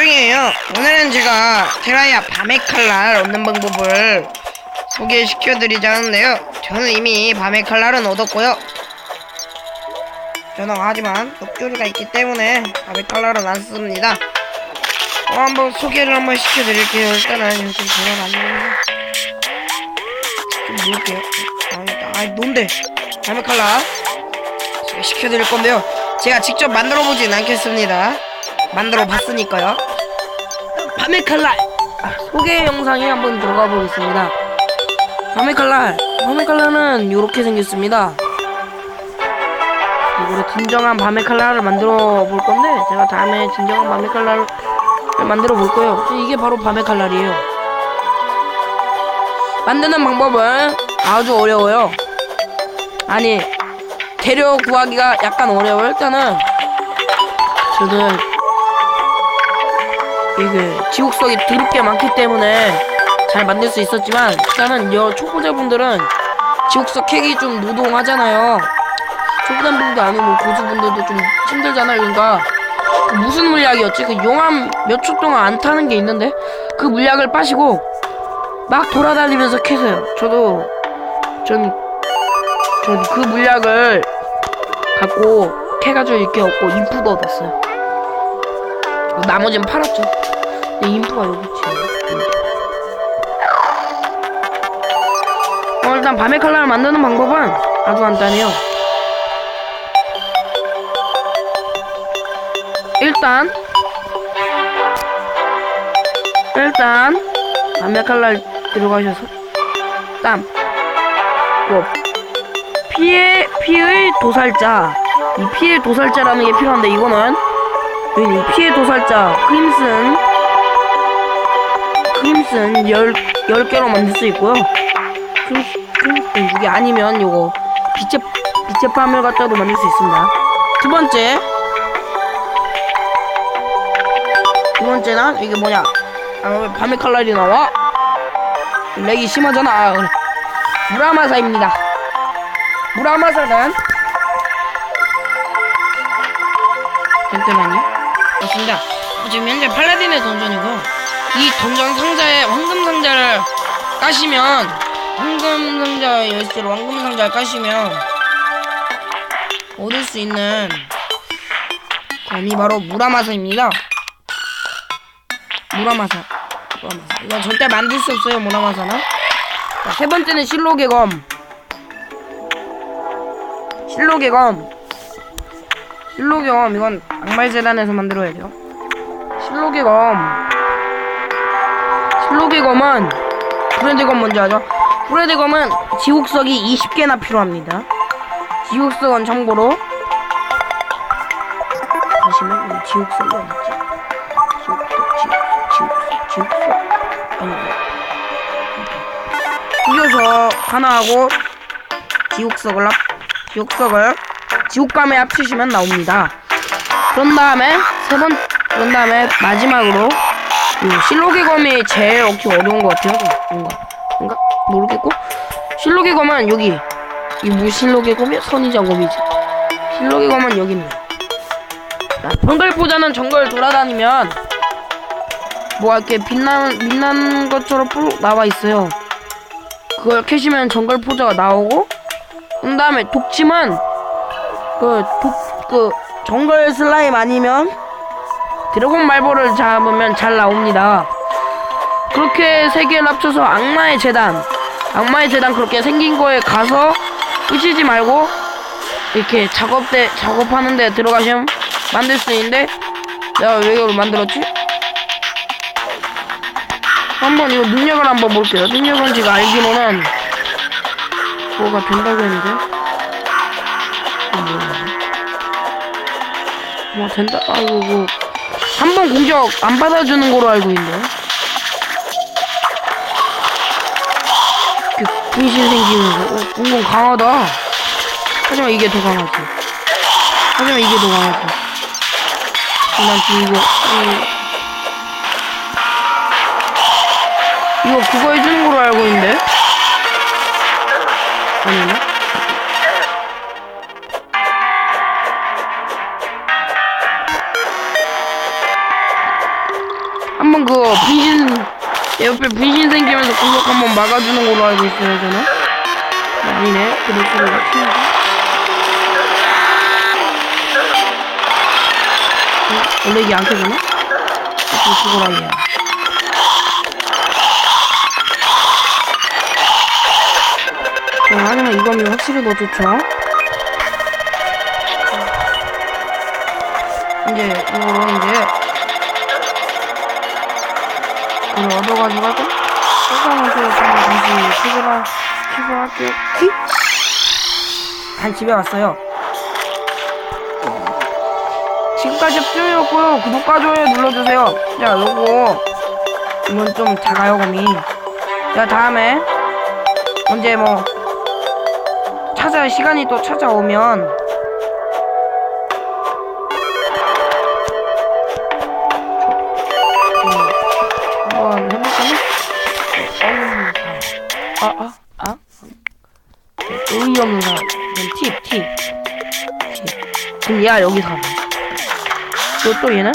박종이에요. 오늘은 제가 테라야 밤의 칼날 얻는 방법을 소개시켜드리자 하는데요. 저는 이미 밤의 칼날은 얻었고요. 저는 하지만 덕조리가 있기 때문에 밤의 칼날은 안 씁니다. 어, 한번 소개를 한번 시켜드릴게요. 일단은 제가 만드는 좀 놓을게요. 아, 일단, 아이, 뭔데? 밤의 칼날 소개시켜드릴 건데요. 제가 직접 만들어보진 않겠습니다. 만들어 봤으니까요. 밤의 칼날 아, 소개 영상에 한번 들어가 보겠습니다. 밤의 칼날, 밤의 칼날은 이렇게 생겼습니다. 이거를 진정한 밤의 칼날을 만들어 볼 건데 제가 다음에 진정한 밤의 칼날을 만들어 볼 거예요. 이게 바로 밤의 칼날이에요. 만드는 방법은 아주 어려워요. 아니 재료 구하기가 약간 어려워요. 일단은 저는 이게 지옥석이 드럽게 많기 때문에 잘 만들 수 있었지만 일단은 여 초보자분들은 지옥석 캐기 좀 노동하잖아요. 초보자분들도 아니고 고수분들도 좀 힘들잖아요. 그러니까 그 무슨 물약이었지? 그 용암 몇 초 동안 안 타는 게 있는데 그 물약을 빠시고 막 돌아다니면서 캐세요. 저도 전 전 그 물약을 갖고 캐가지고 이렇게 얻고 인프도 얻었어요. 나머지는 팔았죠. 근데 인프가 여기 있지. 어, 일단 밤의 칼날을 만드는 방법은 아주 간단해요. 일단 일단 밤의 칼날 들어가셔서 땀, 뭐 피의 피의 도살자 이 피의 도살자라는 게 필요한데 이거는 이 피의 도살자 크림슨 크림슨 열, 10개로 만들 수 있고요 크림, 크림슨 2개 아니면 요거 빛의 빛의 파멸 갖다도 만들 수 있습니다 두 번째 두 번째는 이게 뭐냐 아, 왜 밤의 칼날이 나와? 렉이 심하잖아 그래. 무라마사입니다 무라마사는 잠깐만요. 맞습니다. 지금 현재 팔라딘의 던전이고 이 던전 상자에 황금 상자를 까시면 황금 상자 열쇠로 황금 상자를 까시면 얻을 수 있는 검이 바로 무라마사입니다. 무라마사. 무라마사. 이건 절대 만들 수 없어요, 무라마사는. 자, 세 번째는 실록의 검. 실록의 검. 검 이건 악마의 재단에서 만들어야 돼요. 실록의 검. 실록의 검은 브레드 검 먼저 하죠. 브레드 검은 지옥석이 20개나 필요합니다. 지옥석은 참고로 보시면 이 지옥석이 어딨지? 지옥석, 지옥석, 지옥석, 지옥석. 아니, 흑요석 하나 하고 지옥석을 합, 지옥석을 지옥감에 합치시면 나옵니다. 그런 다음에 세 번, 그런 다음에 마지막으로 이 실록의 검이 제일 얻기 어려운 것 같아요. 뭔가, 뭔가 모르겠고 실록의 검은 여기 이 무실록의 검이 선의자 검이지. 실록의 검은 여기입니다. 자, 정글보자는 정글 돌아다니면 뭐 이렇게 빛나는 빛나는 것처럼 쭉 나와 있어요. 그걸 캐시면 정글 포자가 나오고 그 다음에 독침은 그, 독, 그, 정글 슬라임 아니면 드래곤 말보를 잡으면 잘 나옵니다. 그렇게 세 개를 합쳐서 악마의 재단, 악마의 재단 그렇게 생긴 거에 가서 부시지 말고 이렇게 작업대, 작업하는데 들어가시면 만들 수 있는데 내가 왜 이걸 만들었지? 한번 이거 능력을 한번 볼게요. 능력은 제가 알기로는 뭐가 된다고 했는데 뭐 된다. 아이고 뭐. 한 번 공격 안 받아주는 거로 알고 있네 분신 생기는 거. 어, 은근 강하다. 하지만 이게 더 강하지. 하지만 이게 더 강하지. 난 지금 이거 음, 이거 그거 해주는 거로 알고 있는데 한번 그내 옆에 분신 생기면서 공격 한번 막아주는 걸로 알고 있어요 저는 아니네. 그럴 수가 없지 어? 원래 이게 안 켜지나? 또 죽어라 얘 자, 하지만 이거면 확실히 더 좋죠? 이제 이거로 이제 이걸 얻어가지고? 할까? 세상에서 다시 킥을 킥을 할게요. 킥? 단 집에 왔어요. 지금까지 쯤이었고요. 구독과 좋아요 눌러주세요. 자 요거 이건 좀 작아요 검이 자 다음에 언제 뭐 찾아 시간이 또 찾아오면 아, 아, 아? 의의 없는 사람. 팁, 팁. 팁. 그럼 얘가 여기서 하네. 그리고 또 얘는?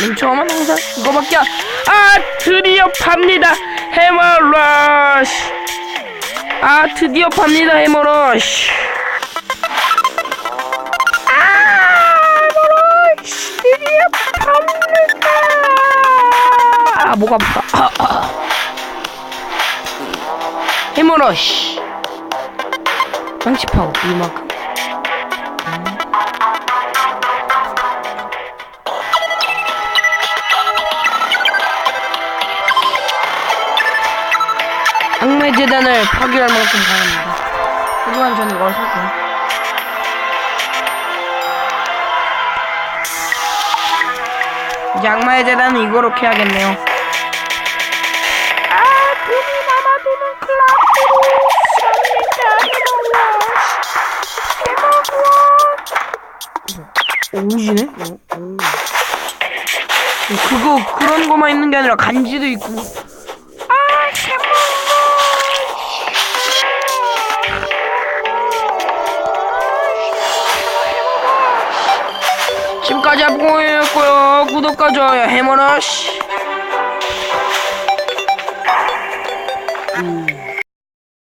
맨 처음은 항상 이거밖에 안. 아, 드디어 팝니다. 해머러쉬. 아, 드디어 팝니다. 해머러쉬. 아, 해머러쉬. 아, 목 아프다. 해머러쉬. 망치파워, 이만큼. 악마의 재단을 파괴할 만큼 강합니다. 하지만 저는 이걸 살게요. 악마의 재단은 이거로 캐야겠네요. 오지네? 어, 오. 그거 그런 거만 있는 게 아니라 간지도 있고. 아, 지금까지 합공했고요. 구독과 좋아요 해머러시. 음.